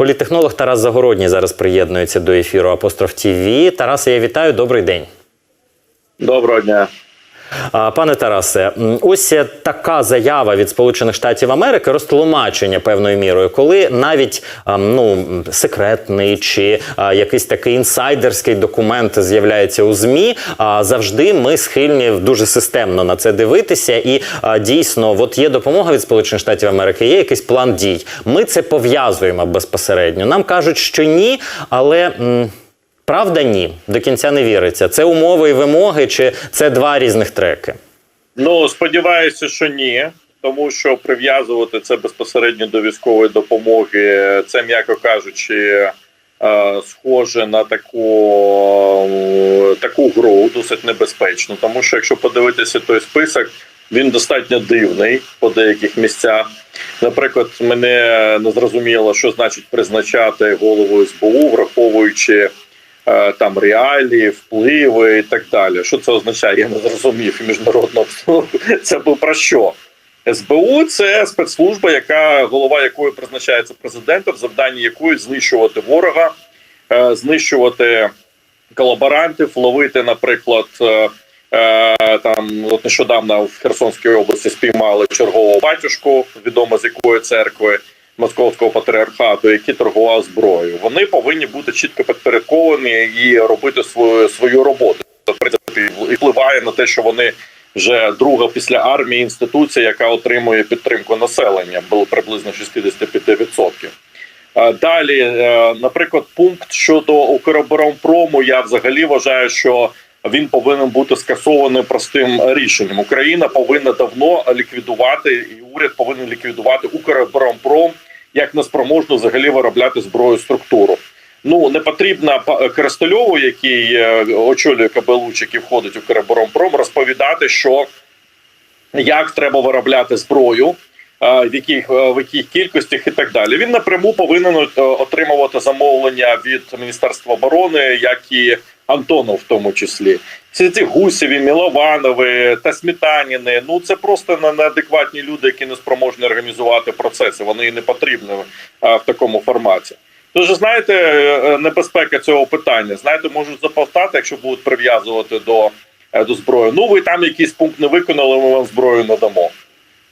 Політехнолог Тарас Загородній зараз приєднується до ефіру Апостроф ТІВІ. Тарас, я вітаю. Добрий день. Доброго дня. Пане Тарасе, ось така заява від Сполучених Штатів Америки, розтлумачення певною мірою, коли навіть ну секретний чи якийсь такий інсайдерський документ з'являється у змі. Завжди ми схильні дуже системно на це дивитися. І дійсно, от є допомога від Сполучених Штатів Америки, є якийсь план дій. Ми це пов'язуємо безпосередньо. Нам кажуть, що ні, але. Правда, ні, до кінця не віриться. Це умови і вимоги, чи це два різних треки? Ну сподіваюся, що ні, тому що прив'язувати це безпосередньо до військової допомоги, це м'яко кажучи, е, схоже на таку, таку гру, досить небезпечно. Тому що якщо подивитися той список, він достатньо дивний по деяких місцях. Наприклад, мене не зрозуміло, що значить призначати голову СБУ, враховуючи. Е, Там реалії, впливи і так далі. Що це означає? Я не зрозумів обстановку. Це був про що? СБУ це спецслужба, яка голова якої призначається президентом, завдання якої знищувати ворога, е, знищувати колаборантів, ловити, наприклад, е, там от нещодавно в Херсонській області спіймали чергового батюшку, відомо з якої церкви московського патріархату, який торгував зброєю. Вони повинні бути чітко підпорядковані і робити свою свою роботу. Це і впливає на те, що вони вже друга після армії інституція, яка отримує підтримку населення, було приблизно 65%. Е, Далі, е, наприклад, пункт щодо Укроборонпрому, я взагалі вважаю, що він повинен бути скасований простим рішенням. Україна повинна давно ліквідувати, і уряд повинен ліквідувати Укроборонпром як неспроможну взагалі виробляти зброю структуру. Ну не потрібно па- Коростельову, який е, очолює Кабелуч, який входить у Укроборонпром, розповідати, що як треба виробляти зброю, е, в яких е, в яких кількостях і так далі. Він напряму повинен е, отримувати замовлення від Міністерства оборони, як і Антонов, в тому числі. Всі ці гусєві, Мілованови та Смітаніни. Ну це просто не- неадекватні люди, які не спроможні організувати процеси. Вони і не потрібні е, в такому форматі. Тож знаєте, е, небезпека цього питання. Знаєте, можуть заповтати, якщо будуть прив'язувати до, е, до зброї. Ну, ви там якийсь пункт не виконали, ми вам зброю не дамо.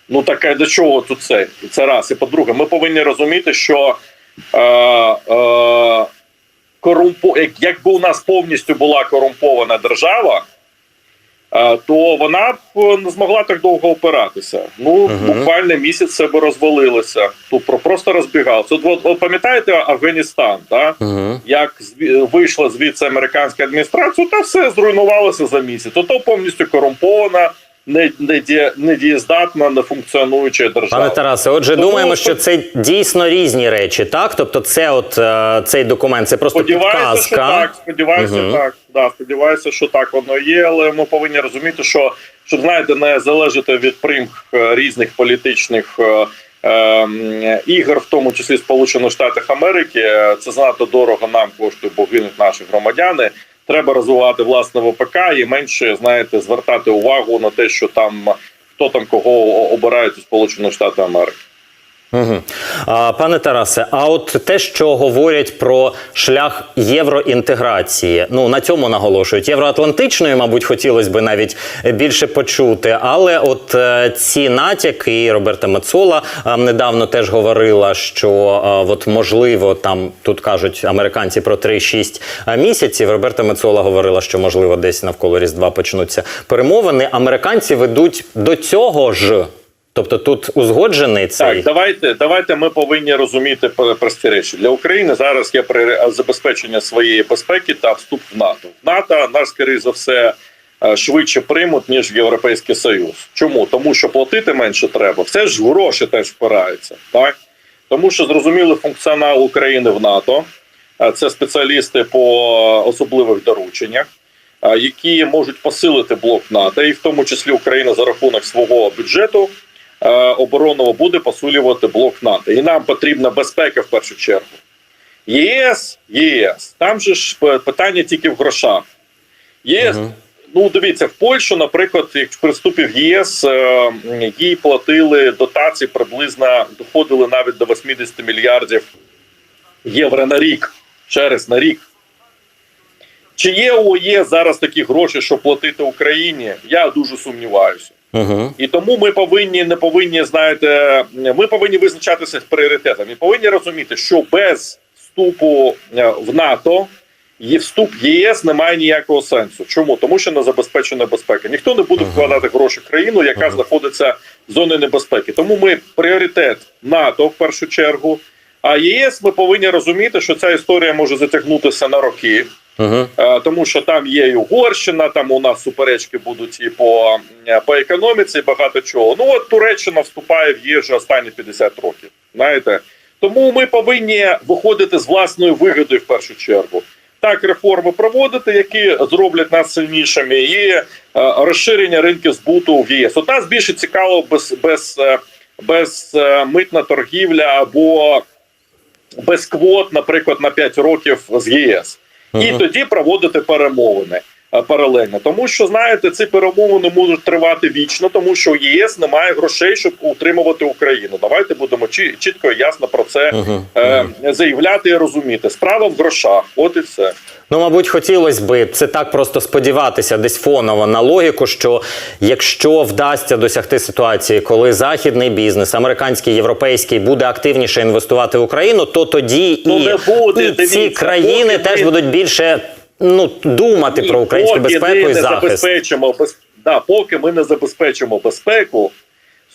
Ну так до чого тут це? Це раз. І по-друге, ми повинні розуміти, що е, е, корумпо... якби у нас повністю була корумпована держава, е, то вона б е, не змогла так довго опиратися. Ну, Мгм. буквально місяць це би розвалилося. Тут про- просто розбігалося. От, от, пам'ятаєте Афганістан, так? Угу. як вийшла звідси американська адміністрація, та все зруйнувалося за місяць. Ото повністю корумпована, недієздатна, нефункціонуюча держава. Пане Тарасе, отже, Тому думаємо, що- це дійсно різні речі, так? Тобто, це от е, цей документ, це просто Сподіваюся, що так. Сподіваюся, Мгм. так. Да, сподіваюся, що так воно є, але ми повинні розуміти, що щоб знаєте, не залежати від примх е, різних політичних. е, ем, Ігор, в тому числі Сполучених Штатів Америки, це занадто дорого нам коштує, бо гинуть наші громадяни. Треба розвивати власне ВПК і менше знаєте звертати увагу на те, що там хто там кого обирають у Сполучених Штатах Америки. Угу. Пане Тарасе, а от те, що говорять про шлях євроінтеграції, ну на цьому наголошують. Євроатлантичної, мабуть, хотілося б навіть більше почути. Але от е, ці натяки, Роберта Мецола е, недавно теж говорила, що е, от можливо там тут кажуть американці про 3-6 місяців. Роберта Мецола говорила, що можливо десь навколо Різдва почнуться перемовини. Американці ведуть до цього ж. Тобто тут узгоджений цей Так, давайте, давайте ми повинні розуміти прості речі. Для України зараз є пріоритет забезпечення своєї безпеки та вступ в НАТО. В НАТО нас, скоріше за все, швидше приймуть, ніж в Європейський Союз. Чому? Тому що платити менше треба. Все ж гроші теж впирається. Так? Тому що зрозумілий функціонал України в НАТО. Це спеціалісти по особливих дорученнях, які можуть посилити блок НАТО, і в тому числі Україна за рахунок свого бюджету оборонного буде посилювати блок НАТО. І нам потрібна безпека в першу чергу. ЄС, ЄС. Там же ж питання тільки в грошах. ЄС, Мгм. ну дивіться, в Польщу, наприклад, як при вступі в ЄС е, їй платили дотації приблизно доходили навіть до 80 мільярдів євро на рік. Через на рік. Чи є у ОЄ зараз такі гроші, щоб платити Україні? Я дуже сумніваюся. Угу. І тому ми повинні не повинні знаєте, ми повинні визначатися з пріоритетами. Повинні розуміти, що без вступу е, в НАТО і вступ в ЄС не має ніякого сенсу. Чому? Тому що не забезпечена безпека. Ніхто не буде Ага. вкладати гроші в країну, яка Ага. знаходиться в зоні небезпеки. Тому ми пріоритет НАТО в першу чергу. А ЄС ми повинні розуміти, що ця історія може затягнутися на роки. Е, тому що там є і Угорщина, там у нас суперечки будуть і по, е, по економіці, і багато чого. Ну от Туреччина вступає в ЄС вже останні 50 років. Знаєте, тому ми повинні виходити з власною вигодою в першу чергу. Так, реформи проводити, які зроблять нас сильнішими, і е, розширення ринків збуту в ЄС. От нас більше цікаво без, без, е, без митна торгівля або без квот, наприклад, на 5 років з ЄС і тоді проводити перемовини е, паралельно. Тому що знаєте, ці перемовини можуть тривати вічно, тому що у ЄС немає грошей, щоб утримувати Україну. Давайте будемо чі- чітко і ясно про це е, заявляти і розуміти. Справа в грошах, от і все. Ну, мабуть, хотілося би це так просто сподіватися, десь фоново на логіку, що якщо вдасться досягти ситуації, коли західний бізнес, американський, європейський, буде активніше інвестувати в Україну, то тоді Ну, і, буде, і ці країни поки теж ми- будуть більше ну думати Ні, про українську поки безпеку ми і не захист. забезпечимо без... да, поки ми не забезпечимо безпеку.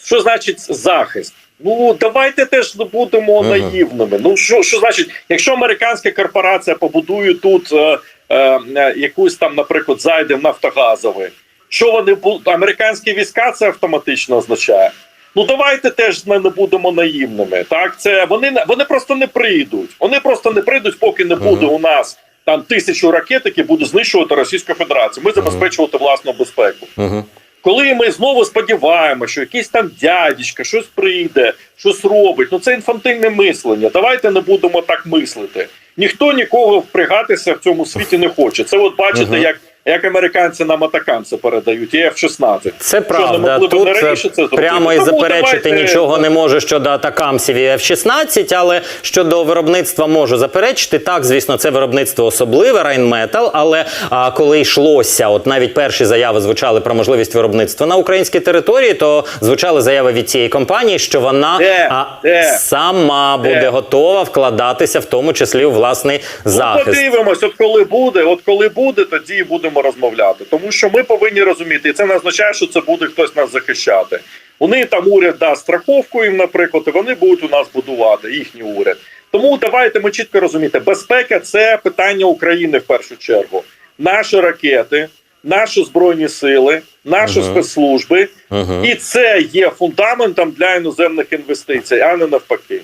Що значить захист? Ну давайте теж не будемо Мгм. наївними. Ну що, що значить, якщо американська корпорація побудує тут е, е, е, якусь там, наприклад, зайде в нафтогазовий, що вони будуть американські війська це автоматично означає. Ну давайте теж не, не будемо наївними. Так, це вони вони просто не прийдуть. Вони просто не прийдуть, поки не буде у нас там тисячу ракет, які будуть знищувати Російську Федерацію. Ми забезпечувати власну безпеку. Угу. Коли ми знову сподіваємося, що якийсь там дядечка щось прийде, щось робить, ну це інфантильне мислення. Давайте не будемо так мислити. Ніхто нікого впрягатися в цьому світі не хоче. Це от бачите, Мгм. як, як американці нам атакамси передають, і F-16. Це Що, правда. не Тут раніше це зробити? прямо і Тому заперечити давайте- нічого не можу щодо атакамсів і F-16, але щодо виробництва можу заперечити. Так, звісно, це виробництво особливе, Райнметал. Але а, коли йшлося, от навіть перші заяви звучали про можливість виробництва на українській території, то звучали заяви від цієї компанії, що вона Де? а, Де? сама Де? буде готова вкладатися, в тому числі у власний Ну, подивимось, от коли буде, от коли буде, тоді і будемо розмовляти. Тому що ми повинні розуміти, і це не означає, що це буде хтось нас захищати. Вони там уряд дасть страховку їм, наприклад, і вони будуть у нас будувати їхній уряд. Тому давайте ми чітко розуміти, безпека це питання України в першу чергу. Наші ракети, наші збройні сили, наші Мгм. спецслужби, Мгм. і це є фундаментом для іноземних інвестицій, а не навпаки.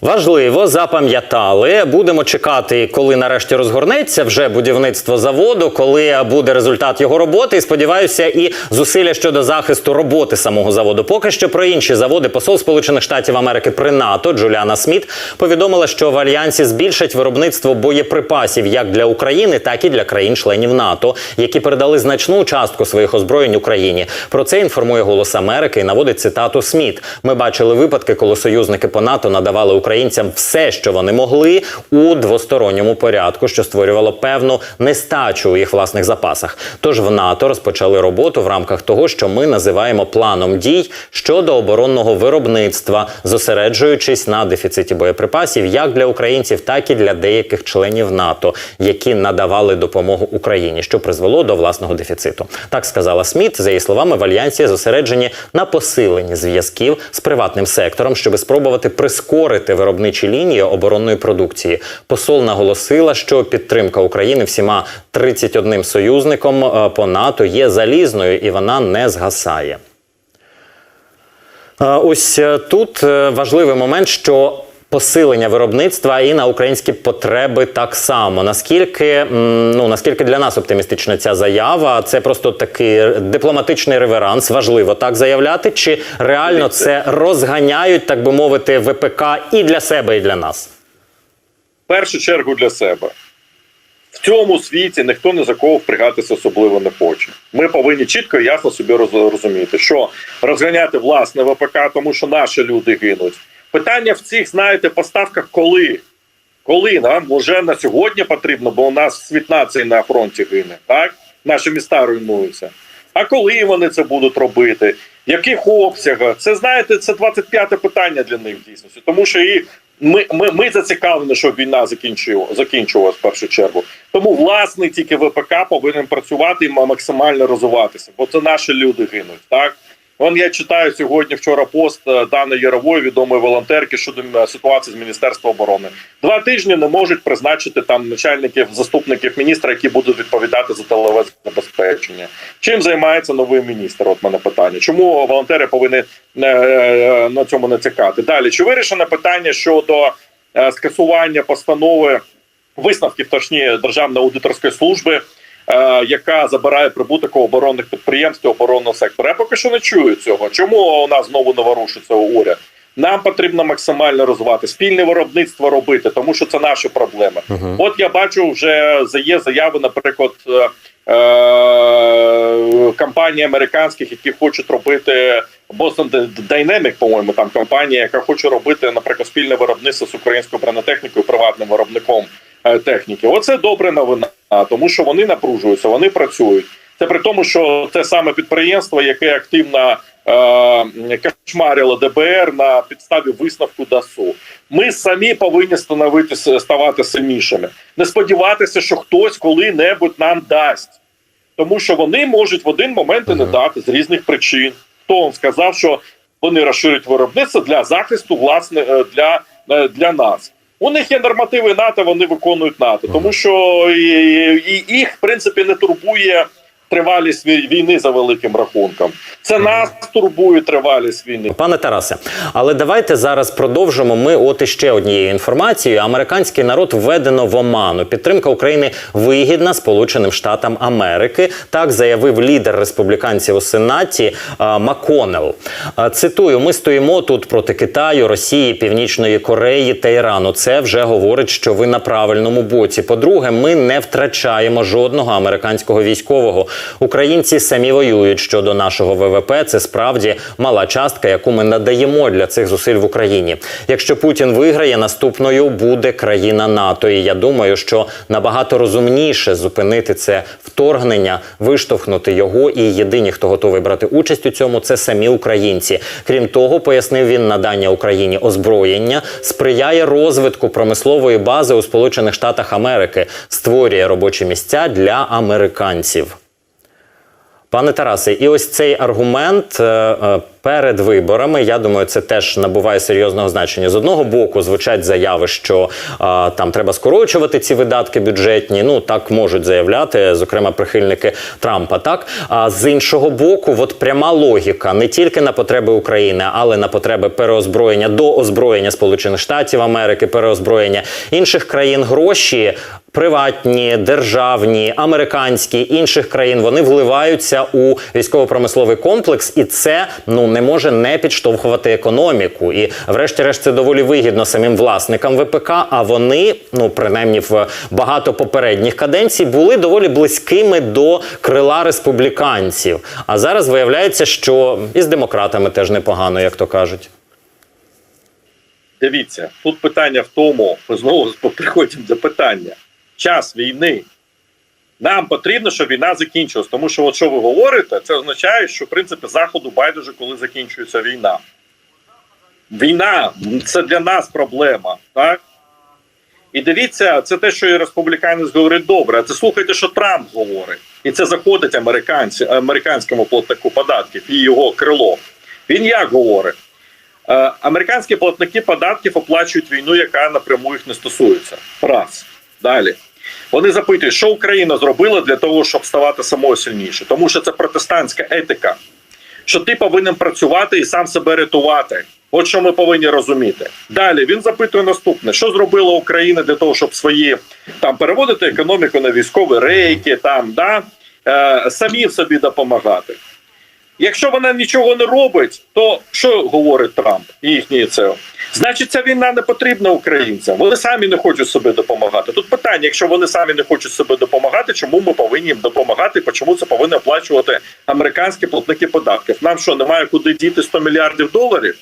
Важливо, запам'ятали. Будемо чекати, коли нарешті розгорнеться вже будівництво заводу, коли буде результат його роботи. І сподіваюся, і зусилля щодо захисту роботи самого заводу. Поки що про інші заводи посол Сполучених Штатів Америки при НАТО Джуліана Сміт повідомила, що в альянсі збільшать виробництво боєприпасів як для України, так і для країн-членів НАТО, які передали значну частку своїх озброєнь Україні. Про це інформує Голос Америки і наводить цитату Сміт. Ми бачили випадки, коли союзники по НАТО надавали українцям все, що вони могли, у двосторонньому порядку, що створювало певну нестачу у їх власних запасах. Тож в НАТО розпочали роботу в рамках того, що ми називаємо планом дій щодо оборонного виробництва, зосереджуючись на дефіциті боєприпасів як для українців, так і для деяких членів НАТО, які надавали допомогу Україні, що призвело до власного дефіциту. Так сказала Сміт. За її словами, в альянсі зосереджені на посиленні зв'язків з приватним сектором, щоб спробувати прискорити виробничі лінії оборонної продукції. Посол наголосила, що підтримка України всіма 31 союзником е, по НАТО є залізною і вона не згасає. Е, Ось е, тут важливий момент, що посилення виробництва і на українські потреби так само. Наскільки ну наскільки для нас оптимістична ця заява? Це просто такий дипломатичний реверанс, важливо так заявляти, чи реально це розганяють, так би мовити, ВПК і для себе, і для нас? В першу чергу для себе. В цьому світі ніхто ні за кого впрягатися особливо не хоче. Ми повинні чітко і ясно собі розуміти, що розганяти власне ВПК, тому що наші люди гинуть. Питання в цих, знаєте, поставках коли. Коли нам вже на сьогодні потрібно, бо у нас світ нації на фронті гине, так? Наші міста руйнуються. А коли вони це будуть робити? Яких обсягах? Це знаєте, це 25-те питання для них в дійсності. Тому що і ми, ми, ми зацікавлені, щоб війна закінчила, закінчувалась в першу чергу. Тому власний тільки ВПК повинен працювати і максимально розвиватися, бо це наші люди гинуть. Так Вон я читаю сьогодні вчора пост е, Дани Ярової, відомої волонтерки щодо е, ситуації з Міністерства оборони. Два тижні не можуть призначити там начальників, заступників міністра, які будуть відповідати за тилове забезпечення. Чим займається новий міністр? От мене питання. Чому волонтери повинні е, на цьому не цікати? Далі чи вирішено питання щодо скасування постанови висновків точні Державної аудиторської служби? Е, яка забирає прибуток у оборонних підприємств і оборонного сектора. Я поки що не чую цього. Чому у нас знову не ворушиться уряд? Нам потрібно максимально розвивати спільне виробництво робити, тому що це наші проблеми. От я бачу, вже є заяви, наприклад, е, е, компаній американських, які хочуть робити Boston Dynamic, по-моєму, там компанія, яка хоче робити, наприклад, спільне виробництво з українською бронетехнікою, приватним виробником техніки. Оце добра новина, тому що вони напружуються, вони працюють. Це при тому, що це саме підприємство, яке активно е, кошмарило ДБР на підставі висновку ДАСУ. Ми самі повинні становитися ставати сильнішими, не сподіватися, що хтось коли-небудь нам дасть, тому що вони можуть в один момент і не дати з різних причин. Хто вам сказав, що вони розширюють виробництво для захисту, власне, е, для, е, для нас. У них є нормативи НАТО, вони виконують НАТО, тому що їх в принципі не турбує тривалість вій- війни за великим рахунком. Це нас турбує тривалість війни. Пане Тарасе, але давайте зараз продовжимо. Ми от іще однією інформацією. Американський народ введено в оману. Підтримка України вигідна Сполученим Штатам Америки. Так заявив лідер республіканців у Сенаті а, Маконел. А, Цитую: ми стоїмо тут проти Китаю, Росії, Північної Кореї та Ірану. Це вже говорить, що ви на правильному боці. По-друге, ми не втрачаємо жодного американського військового. Українці самі воюють щодо нашого ВВП. Це справді мала частка, яку ми надаємо для цих зусиль в Україні. Якщо Путін виграє, наступною буде країна НАТО. І я думаю, що набагато розумніше зупинити це вторгнення, виштовхнути його. І єдині, хто готовий брати участь у цьому, це самі українці. Крім того, пояснив він надання Україні озброєння сприяє розвитку промислової бази у Сполучених Штатах Америки, створює робочі місця для американців. Пане Тарасе, і ось цей аргумент е, е, перед виборами, я думаю, це теж набуває серйозного значення. З одного боку, звучать заяви, що е, там треба скорочувати ці видатки бюджетні. Ну так можуть заявляти, зокрема прихильники Трампа. Так а з іншого боку, от пряма логіка не тільки на потреби України, але на потреби переозброєння до озброєння Сполучених Штатів Америки, переозброєння інших країн гроші приватні, державні, американські інших країн вони вливаються у військово-промисловий комплекс, і це ну не може не підштовхувати економіку. І, врешті-решт, це доволі вигідно самим власникам ВПК. А вони, ну принаймні в багато попередніх каденцій, були доволі близькими до крила республіканців. А зараз виявляється, що і з демократами теж непогано, як то кажуть. Дивіться, тут питання в тому, ми знову приходимо до питання. Час війни. Нам потрібно, щоб війна закінчилась. Тому що, от що ви говорите, це означає, що в принципі заходу байдуже, коли закінчується війна. Війна це для нас проблема, так? І дивіться, це те, що і республіканець говорить добре. А це слухайте, що Трамп говорить. І це заходить американці, американському платнику податків і його крило. Він як говорить? Е, американські платники податків оплачують війну, яка напряму їх не стосується. Раз. Далі. Вони запитують, що Україна зробила для того, щоб ставати самою сильніше. Тому що це протестантська етика, що ти повинен працювати і сам себе рятувати. От що ми повинні розуміти. Далі він запитує наступне: що зробила Україна для того, щоб свої там переводити економіку на військові рейки, там да е, самі собі допомагати. Якщо вона нічого не робить, то що говорить Трамп і їхній ЦЕО? Значить, ця війна не потрібна українцям. Вони самі не хочуть собі допомагати. Тут питання: якщо вони самі не хочуть собі допомагати, чому ми повинні їм допомагати? Чому це повинні оплачувати американські платники податків? Нам що немає куди діти 100 мільярдів доларів?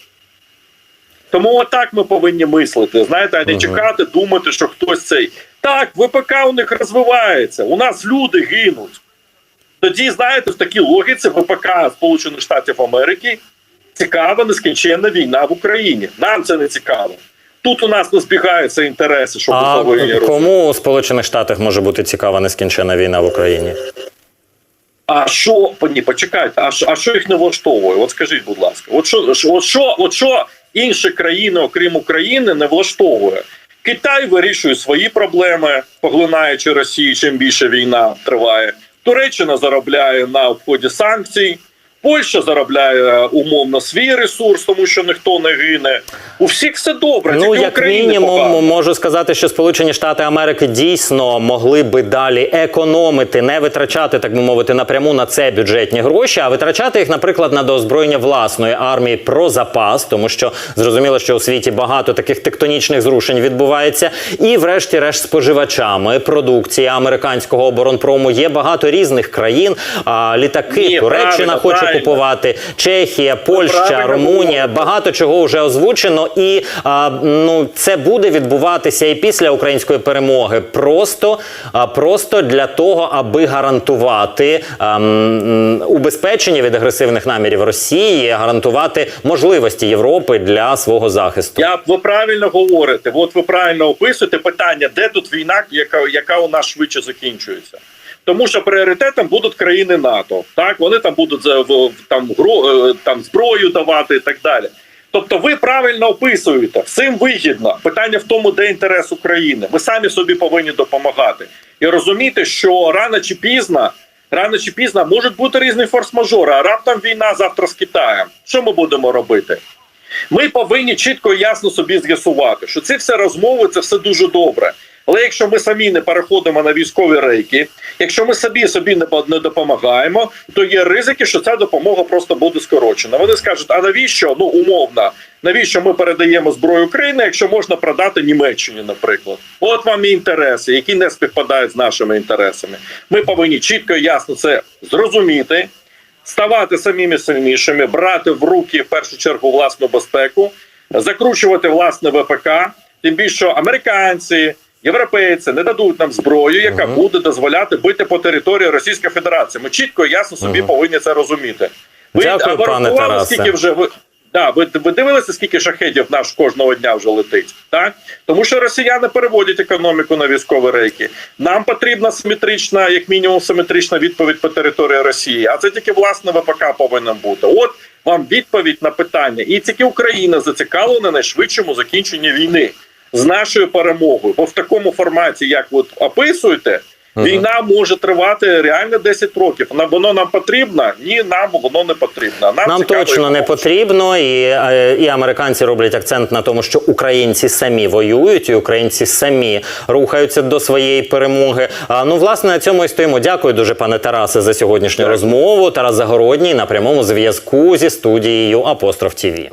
Тому отак ми повинні мислити. Знаєте, а не чекати, думати, що хтось цей так, ВПК у них розвивається. У нас люди гинуть. Тоді, знаєте, в такій логіці ВПК Сполучених Штатів Америки цікава нескінченна війна в Україні. Нам це не цікаво. Тут у нас не збігаються інтереси, щоб А кому у Сполучених Штатах може бути цікава нескінчена війна в Україні? А що ні, почекайте, а що, а що їх не влаштовує? От скажіть, будь ласка, от що, що- от що, от що інші країни, окрім України, не влаштовує? Китай вирішує свої проблеми, поглинаючи Росію, чим більше війна триває. Туреччина заробляє на обході санкцій. Польща заробляє е, умовно свій ресурс, тому що ніхто не гине. У всіх все добре. Ну, тільки як Україні мінімум, погано. можу сказати, що Сполучені Штати Америки дійсно могли би далі економити, не витрачати, так би мовити, напряму на це бюджетні гроші, а витрачати їх, наприклад, на доозброєння власної армії про запас, тому що зрозуміло, що у світі багато таких тектонічних зрушень відбувається. І, врешті-решт, споживачами продукції американського оборонпрому є багато різних країн. А літаки Ні, Туреччина правильно, хоче. Купувати, Чехія, Польща, Румунія. Багато чого вже озвучено, і а, ну це буде відбуватися і після української перемоги. Просто, а, просто для того, аби гарантувати а, м, убезпечення від агресивних намірів Росії, гарантувати можливості Європи для свого захисту. Я ви правильно говорите. От ви правильно описуєте питання, де тут війна, яка, яка у нас швидше закінчується. Тому що пріоритетом будуть країни НАТО. Так вони там будуть там гро е, там зброю давати і так далі. Тобто, ви правильно описуєте, всім вигідно. Питання в тому, де інтерес України. Ви самі собі повинні допомагати і розуміти, що рано чи пізно, рано чи пізно можуть бути різні форс-мажори. А раптом війна завтра з Китаєм. Що ми будемо робити? Ми повинні чітко і ясно собі з'ясувати, що ці все розмови це все дуже добре. Але якщо ми самі не переходимо на військові рейки, якщо ми собі собі не, допомагаємо, то є ризики, що ця допомога просто буде скорочена. Вони скажуть: а навіщо? Ну умовно, навіщо ми передаємо зброю Україні, якщо можна продати Німеччині, наприклад? От вам і інтереси, які не співпадають з нашими інтересами. Ми повинні чітко і ясно це зрозуміти ставати самими сильнішими, брати в руки в першу чергу власну безпеку, закручувати власне ВПК. Тим більше американці, європейці не дадуть нам зброю, яка буде дозволяти бити по території Російської Федерації. Ми чітко і ясно собі повинні це розуміти. Ви Дякую, пане Тарасе. скільки вже ви. Да, ви, ви дивилися, скільки шахедів наш кожного дня вже летить, так тому що росіяни переводять економіку на військові рейки. Нам потрібна симетрична, як мінімум, симетрична відповідь по території Росії. А це тільки власне ВПК повинен бути. От вам відповідь на питання, і тільки Україна зацікавлена на найшвидшому закінченні війни з нашою перемогою. Бо в такому форматі, як ви описуєте. Мгм. Війна може тривати реально 10 років. Нам воно нам потрібно? Ні, нам воно не потрібно. Нам, Нам точно не потрібно, і, е, і американці роблять акцент на тому, що українці самі воюють, і українці самі рухаються до своєї перемоги. А ну власне на цьому і стоїмо. Дякую дуже, пане Тарасе, за сьогоднішню Дякую. розмову. Тарас Загородній на прямому зв'язку зі студією Апостроф ТІВІ.